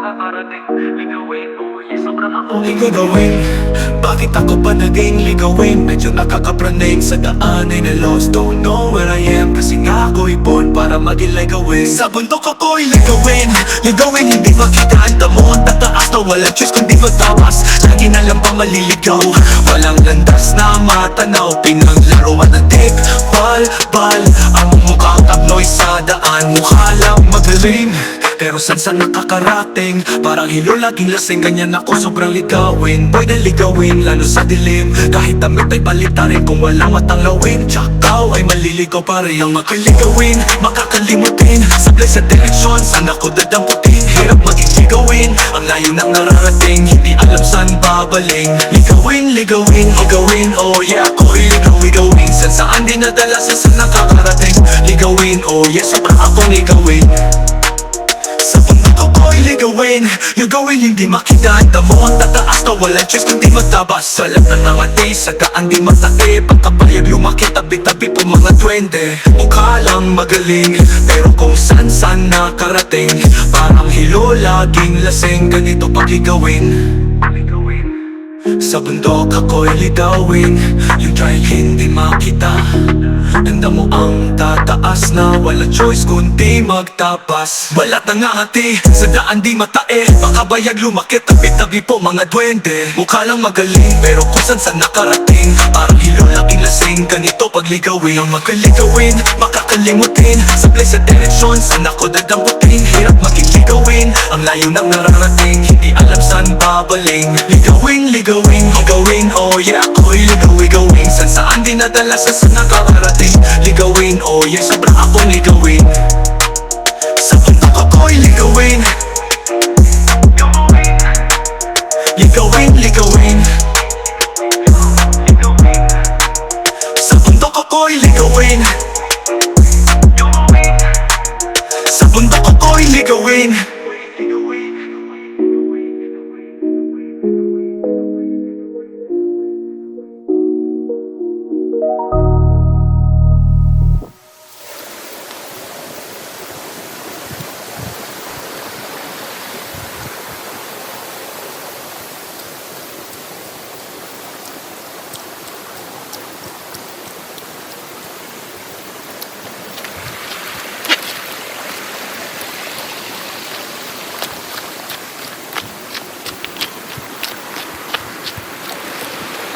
nakakarating Ligawin ko, sobrang ako. Ligawin, bakit ako pa naging ligawin? Medyo nakakapraning sa daan ay na lost Don't know where I am kasi nga ako'y born para maging ligawin. Sa bundok ako'y ligawin Ligawin, hindi makita ang damo Ang tataas na walang choice kundi magtawas Lagi na lang ba maliligaw? Walang landas na matanaw. Pinaglaruan ng take, bal, bal. Ang mukhang tabloy sa daan. Mukha lang magaling pero san sa nakakarating? Parang hilo laging lasing Ganyan ako sobrang ligawin. Na ligawin Lalo sa dilim. Kahit damit ay palitarin Kung walang matang lawin. Tsakaw ay maliligaw pa rin Ang makaligawin Makakalimutin Sablay sa direksyon Saan ako dadamputin? Hirap maging ligawin Ang layo ng nararating. Hindi alam saan babaling Ligawin, ligawin, ligawin Oh yeah, ako'y ligaw, ligawin San saan dinadala San saan nakakarating? Ligawin, oh yeah, sobrang akong ligawin sa bundok ako'y ligawin. Ligawin hindi makita ang damo Ang tataas na walang choice kundi magtabas. Sa lahat ng nangati sa daan di matake. Pagkapayag lumaki tabi-tabi po mga twende Mukha lang magaling Pero kung san san nakarating. Parang hilo laging lasing Ganito pagigawin sa bundok ako'y lidawin. Yung trail hindi makita Nanda mo ang tataas na Wala choice kundi magtapas. Balat na nga hati Sa daan di matae. Baka bayag lumakit Tabi-tabi po mga duwende. Mukha lang magaling Pero kung saan saan nakarating? Parang hilo laging lasing Ganito pagligawin Ang magaligawin Makakalimutin. Sablay sa direksyon Saan ako dadamputin? Hirap maging ligawin Ang layo ng nararating. Hindi alam saan babaling Ligawin, ligawin, ligawin Oh yeah, dinadala sa sa nakakarating. Ligawin, oh yeah, sobrang akong ligawin. Sa punta ko ko'y ligawin. Ligawin, ligawin. Sa bundok ko ko'y ligawin. Sa bundok ko ko'y ligawin, ligawin.